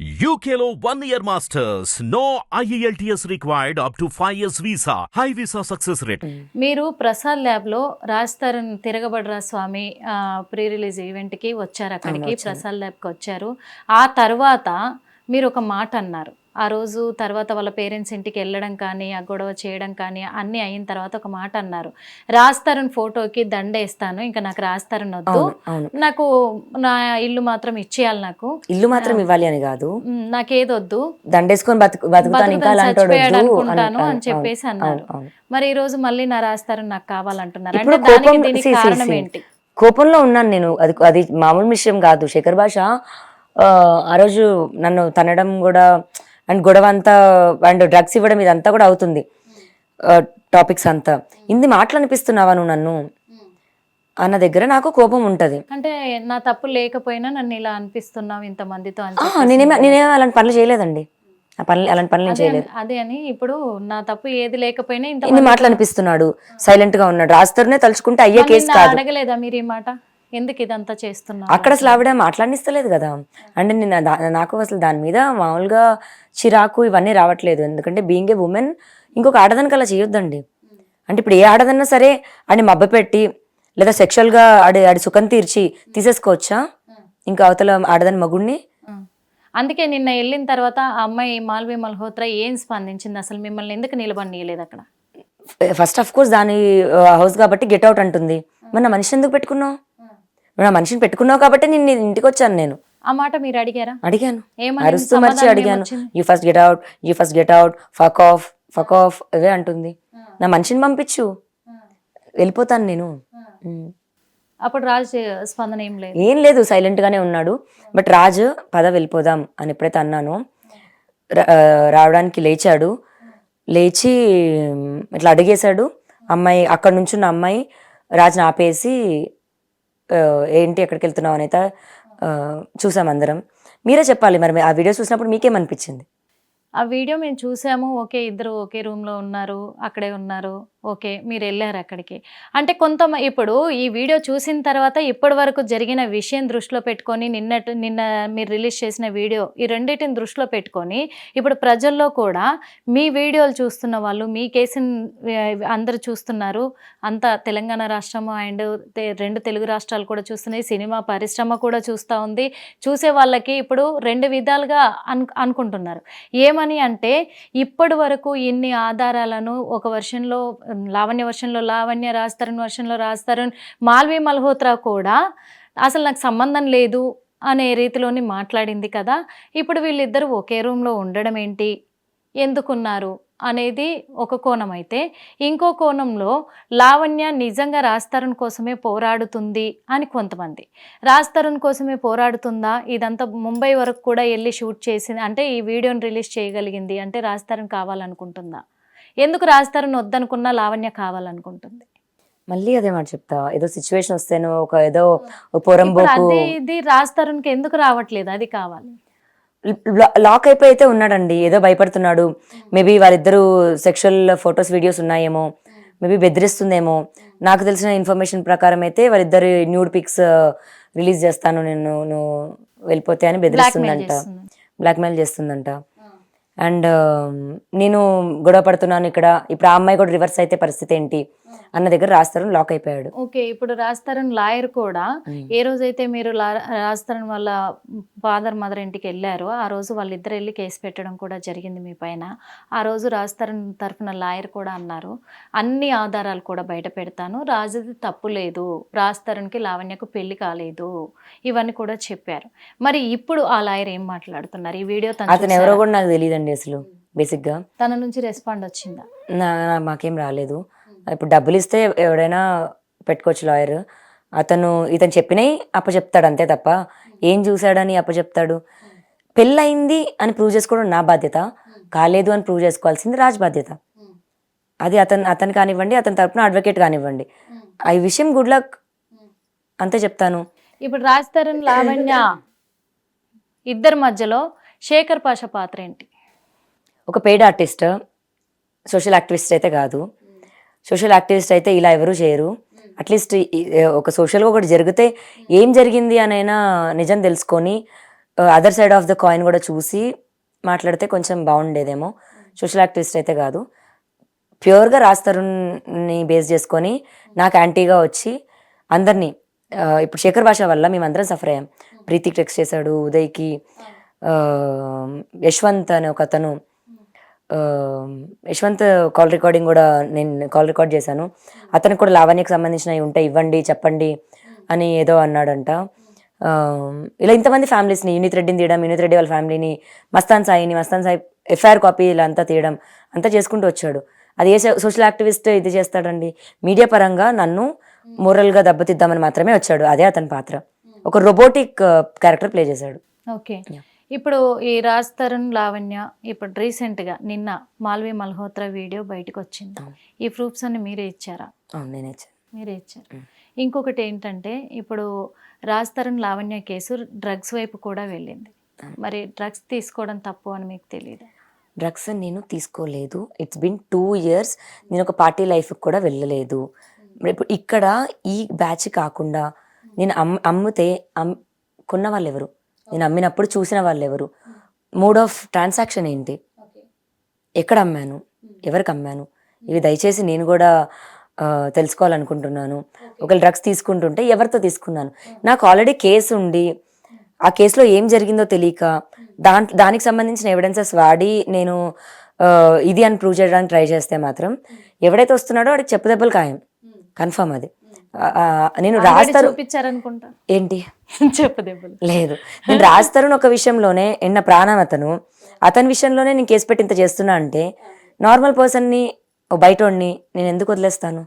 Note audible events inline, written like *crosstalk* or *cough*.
యూకేలో one year masters no IELTS required up to five years visa high visa success rate మీరు ప్రసాద్ ల్యాబ్లో Raj Tarun Tiragabadara Swami pre release ఈవెంట్కి వచ్చారు అక్కడికి. ప్రసాద్ ల్యాబ్కి వచ్చారు. ఆ తర్వాత మీరు ఒక మాట అన్నారు ఆ రోజు తర్వాత వాళ్ళ పేరెంట్స్ ఇంటికి వెళ్ళడం కానీ ఆ గొడవ చేయడం కానీ అన్నీ అయిన తర్వాత ఒక మాట అన్నారు. రాస్తారని ఫోటోకి దండేస్తాను ఇంకా నాకు రాస్తారని వద్దు. నాకు నా ఇల్లు మాత్రం ఇచ్చేయాలి నాకు. ఇల్లు మాత్రం ఇవ్వాలి అని కాదు. నాకేదొద్దు దండేసుకొని బతుకు బతుకుతాను ఇంకా బతుకుతాను, అలాంటి చచ్చిపోయాడు అనుకుంటాను అని చెప్పేసి అన్నారు. మరి ఈ రోజు మళ్ళీ నా రాస్తారని నాకు కావాలంటున్నారు. అంటే దానికి దీనికి కారణం. ఏంటి? కోపంలో ఉన్నాను నేను. అది అది మామూలు విషయం కాదు. శేఖర్ భాష ఆ, రోజు నన్ను తనడం కూడా అండ్ గొడవ అంతా అండ్ డ్రగ్స్ ఇవ్వడం ఇదంతా కూడా అవుతుంది టాపిక్స్ అంతా. ఇన్ని మాటలు అనిపిస్తున్నావా నువ్వు నన్ను? అన్న దగ్గర నాకు కోపం ఉంటది. అంటే నా తప్పు లేకపోయినా నన్ను ఇలా అనిపిస్తున్నావు ఇంత మందితో నేనేమే నేనేమో అలాంటి పనులు చేయలేదండి. ఆ పనులు అలాంటి పనులు చేయలేదు. అదే అని ఇప్పుడు నా తప్పు ఏది లేకపోయినా ఇంత మాటలు అనిపిస్తున్నాడు సైలెంట్గా ఉన్నాడు. రాస్తూనే తలుచుకుంటే అయ్యే కేసు కాదు. అడగలేదా మీరు ఈ మాట? ఎందుకు ఇదంతా చేస్తున్నారు? అక్కడ అసలు ఆవిడ మాట్లాడిస్తలేదు కదా. అంటే నేను నాకు అసలు దాని మీద మామూలుగా చిరాకు ఇవన్నీ రావట్లేదు. ఎందుకంటే బీయింగ్ ఏ ఉమెన్ ఇంకొక ఆడదానికి అలా చేయొద్దండి. అంటే ఇప్పుడు ఏ ఆడదన్నా సరే అని మబ్బ పెట్టి లేదా sexual గా ఆడి ఆడి సుఖం తీర్చి తీసేసుకోవచ్చా? ఇంకా అవతల ఆడదాని మగుడిని. అందుకే నిన్న వెళ్ళిన తర్వాత ఆ అమ్మాయి మాల్వి మల్హోత్రా ఏం స్పందించింది? అసలు మిమ్మల్ని ఎందుకు నిలబడియలేదు అక్కడ? ఫస్ట్ ఆఫ్ కోర్స్ దాని హౌస్ కాబట్టి గెట్ అవుట్ అంటుంది. మరి నా మనిషి ఎందుకు పెట్టుకున్నావు? నా మనిషిని పెట్టుకున్నావు కాబట్టి నేను ఇంటికి వచ్చాను నేను. ఆ మాట మీరు అడిగారా? అడిగాను. అరుస్తూ మర్చి అడిగాను? You first get out you first get out fuck off fuck off away అంటుంది. నా మనిషిని పంపించు. వెళ్ళిపోతాను నేను. అప్పుడు రాజ్ స్పందన ఏం లేదు. ఏం లేదు సైలెంట్ గానే ఉన్నాడు. బట్ రాజు పద వెళ్ళిపోదాం అని ఎప్పుడైతే అన్నానో రావడానికి లేచాడు. లేచి ఇట్లా అడిగేశాడు. అమ్మాయి అక్కడ నుంచున్న అమ్మాయి రాజుని ఆపేసి ఏంటి ఎక్కడికి వెళ్తున్నావు అనేది చూసాం అందరం మీరే చెప్పాలి మరి ఆ వీడియో చూసినప్పుడు మీకేమనిపించింది? ఆ వీడియో మేము చూసాము. ఓకే ఇద్దరు ఒకే రూమ్లో ఉన్నారు అక్కడే ఉన్నారు. ఓకే మీరు వెళ్ళారు అక్కడికి. అంటే కొంత ఇప్పుడు ఈ వీడియో చూసిన తర్వాత ఇప్పటి వరకు జరిగిన విషయం దృష్టిలో పెట్టుకొని నిన్నటి నిన్న మీరు రిలీజ్ చేసిన వీడియో ఈ రెండింటిని దృష్టిలో పెట్టుకొని ఇప్పుడు ప్రజల్లో కూడా మీ వీడియోలు చూస్తున్న వాళ్ళు మీ కేసుని అందరు చూస్తున్నారు. అంతా తెలంగాణ రాష్ట్రము అండ్ రెండు తెలుగు రాష్ట్రాలు కూడా చూస్తున్నాయి. సినిమా పరిశ్రమ కూడా చూస్తూ ఉంది. చూసే వాళ్ళకి ఇప్పుడు రెండు విధాలుగా అను అనుకుంటున్నారు. ఏమని అంటే ఇప్పటి వరకు ఇన్ని ఆధారాలను ఒక వర్షన్లో లావణ్య వర్షంలో లావణ్య రాస్తారని రాజ్ రాస్తారని మాల్వి మల్హోత్రా కూడా అసలు నాకు సంబంధం లేదు అనే రీతిలోని మాట్లాడింది కదా. ఇప్పుడు వీళ్ళిద్దరూ ఒకే రూమ్లో ఉండడం ఏంటి? ఎందుకున్నారు? అనేది ఒక కోణం అయితే ఇంకో కోణంలో లావణ్య నిజంగా రాస్తారన్ కోసమే పోరాడుతుంది అని కొంతమంది. రాస్తారన్ కోసమే పోరాడుతుందా? ఇదంతా ముంబై వరకు కూడా వెళ్ళి షూట్ చేసింది అంటే ఈ వీడియోని రిలీజ్ చేయగలిగింది అంటే రాస్తారన్ కావాలనుకుంటుందా? ఎందుకు రాస్తారని వద్దనుకున్నా లావణ్య కావాలనుకుంటుంది. మళ్ళీ అదే మాట చెప్తా ఏదో సిచ్యువేషన్ వస్తేనో ఒక ఏదో పోరంబోకు ఇది రాస్తారన్కి ఎందుకు రావట్లేదు? అది కావాలి. లాక్ అయిపోయి అయితే ఉన్నాడండి. ఏదో భయపడుతున్నాడు. మేబీ వాళ్ళిద్దరు సెక్షువల్ ఫొటోస్ వీడియోస్ ఉన్నాయేమో. మేబీ బెదిరిస్తుందేమో. నాకు తెలిసిన ఇన్ఫర్మేషన్ ప్రకారం అయితే వాళ్ళిద్దరు న్యూడ్ పిక్స్ రిలీజ్ చేస్తాను నేను నువ్వు వెళ్ళిపోతే అని బెదిరిస్తుందంట. బ్లాక్మెయిల్ చేస్తుందంట. అండ్ నేను గొడవ పడుతున్నాను ఇక్కడ. ఇప్పుడు ఆ అమ్మాయి కూడా రివర్స్ అయితే పరిస్థితి ఏంటి? అన్న దగ్గర రాస్తారు లాక్ అయిపోయాడు. ఓకే ఇప్పుడు రాస్తారని లాయర్ కూడా ఏ రోజైతే మీరు రాస్తారని వాళ్ళ ఫాదర్ మదర్ ఇంటికి వెళ్ళారో ఆ రోజు వాళ్ళిద్దరు వెళ్ళి కేసు పెట్టడం కూడా జరిగింది మీ పైన. ఆ రోజు రాస్తారని తరఫున లాయర్ కూడా అన్నారు. అన్ని ఆధారాలు కూడా బయట పెడతాను. రాజుది తప్పు లేదు. రాస్తారనికి లావణ్యకు పెళ్ళి కాలేదు. ఇవన్నీ కూడా చెప్పారు. మరి ఇప్పుడు ఆ లాయర్ ఏం మాట్లాడుతున్నారు? ఈ వీడియో తను అతను ఎవరో? కూడా నాకు తెలియదండి అసలు బేసిక్గా. తన నుంచి రెస్పాండ్ వచ్చిందా? నా- మాకేం రాలేదు. ఇప్పుడు డబ్బులు ఇస్తే ఎవడైనా పెట్టుకోవచ్చు లాయర్. అతను ఇతను చెప్పినవి అప్పచెప్తాడు అంతే తప్ప ఏం చూశాడని అప్పచెప్తాడు? పెళ్ళయింది అని ప్రూవ్ చేసుకోవడం నా బాధ్యత. కాలేదు అని ప్రూవ్ చేసుకోవాల్సింది రాజ్ బాధ్యత. అది అతను అతను కానివ్వండి అతని తరపున అడ్వకేట్ కానివ్వండి. ఆ ఈ విషయం గుడ్ లక్. అంతే చెప్తాను. ఇప్పుడు రాస్తారని లావణ్య ఇద్దరి మధ్యలో శేఖర్ పాష పాత్ర ఏంటి? ఒక పెయిడ్ ఆర్టిస్ట్ సోషల్ యాక్టివిస్ట్ అయితే కాదు. సోషల్ యాక్టివిస్ట్ అయితే ఇలా ఎవరు చేయరు. అట్లీస్ట్ ఒక సోషల్గా ఒకటి జరిగితే ఏం జరిగింది అనైనా నిజం తెలుసుకొని other side of the coin కూడా చూసి మాట్లాడితే కొంచెం బాగుండేదేమో. సోషల్ యాక్టివిస్ట్ అయితే కాదు. ప్యూర్గా రాజ్ తరుణ్ని బేస్ చేసుకొని నాకు యాంటీగా వచ్చి అందరినీ ఇప్పుడు శేఖర్ భాష వల్ల మేమందరం సఫర్ అయ్యాం. ప్రీతికి టెక్స్ట్ చేశాడు ఉదయ్కి యశ్వంత్ అనే ఒక అతను యశ్వంత్ కాల్ రికార్డింగ్ కూడా నేను కాల్ రికార్డ్ చేశాను. అతనికి కూడా లావణ్యకి సంబంధించినవి ఉంటాయి ఇవ్వండి చెప్పండి అని ఏదో అన్నాడంట. ఇలా ఇంతమంది ఫ్యామిలీస్ని యూనిత్ రెడ్డిని తీయడం యూనిత్ రెడ్డి వాళ్ళ ఫ్యామిలీని మస్తాన్ సాయిని మస్తాన్ సాయి ఎఫ్ఐఆర్ కాపీ ఇలా అంతా తీయడం అంతా చేసుకుంటూ వచ్చాడు. అది ఏ సోషల్ యాక్టివిస్ట్ ఇది చేస్తాడండి? మీడియా పరంగా నన్ను మోరల్గా దెబ్బతిద్దామని మాత్రమే వచ్చాడు. అదే అతని పాత్ర. ఒక రోబోటిక్ క్యారెక్టర్ ప్లే చేశాడు. ఓకే. ఇప్పుడు ఈ రాజ్ తరుణ్ లావణ్య ఇప్పుడు రీసెంట్గా నిన్న మాల్వి మల్హోత్రా వీడియో బయటకు వచ్చింది. ఈ ప్రూఫ్స్ అన్ని మీరే ఇచ్చారా? నేనే ఇచ్చాను. మీరే ఇచ్చారు. ఇంకొకటి ఏంటంటే ఇప్పుడు రాజ్ తరుణ్ లావణ్య కేసు డ్రగ్స్ వైపు కూడా వెళ్ళింది. మరి డ్రగ్స్ తీసుకోవడం తప్పు అని మీకు తెలియదు డ్రగ్స్ నేను తీసుకోలేదు. ఇట్స్ బిన్ టూ ఇయర్స్ నేను ఒక పార్టీ లైఫ్కి కూడా వెళ్ళలేదు. ఇప్పుడు ఇక్కడ ఈ బ్యాచ్ కాకుండా నేను అమ్ అమ్మితే అమ్ కొన్న వాళ్ళు ఎవరు? నేను అమ్మినప్పుడు చూసిన వాళ్ళు ఎవరు మోడ్ ఆఫ్ ట్రాన్సాక్షన్ ఏంటి? ఎక్కడ అమ్మాను? ఎవరికి అమ్మాను? ఇవి దయచేసి నేను కూడా తెలుసుకోవాలనుకుంటున్నాను. ఒకవేళ డ్రగ్స్ తీసుకుంటుంటే ఎవరితో తీసుకున్నాను? నాకు ఆల్రెడీ కేసు ఉండి ఆ కేసులో ఏం జరిగిందో తెలియక దాంట్లో దానికి సంబంధించిన ఎవిడెన్సెస్ వాడి నేను ఇది అని ప్రూవ్ చేయడానికి ట్రై చేస్తే మాత్రం ఎవడైతే వస్తున్నాడో వాడికి చెప్పు దెబ్బలు ఖాయం. కన్ఫర్మ్ అది. నేను రాస్తారు చూపించారనుకుంటా. ఏంటి? *laughs* లేదు. నేను రాజ్ ఒక విషయంలోనే ఎన్న ప్రాణం అతను. అతని విషయంలోనే నేను కేసు పెట్టి ఇంత చేస్తున్నా అంటే నార్మల్ పర్సన్ని బయటోడిని నేను ఎందుకు వదిలేస్తాను?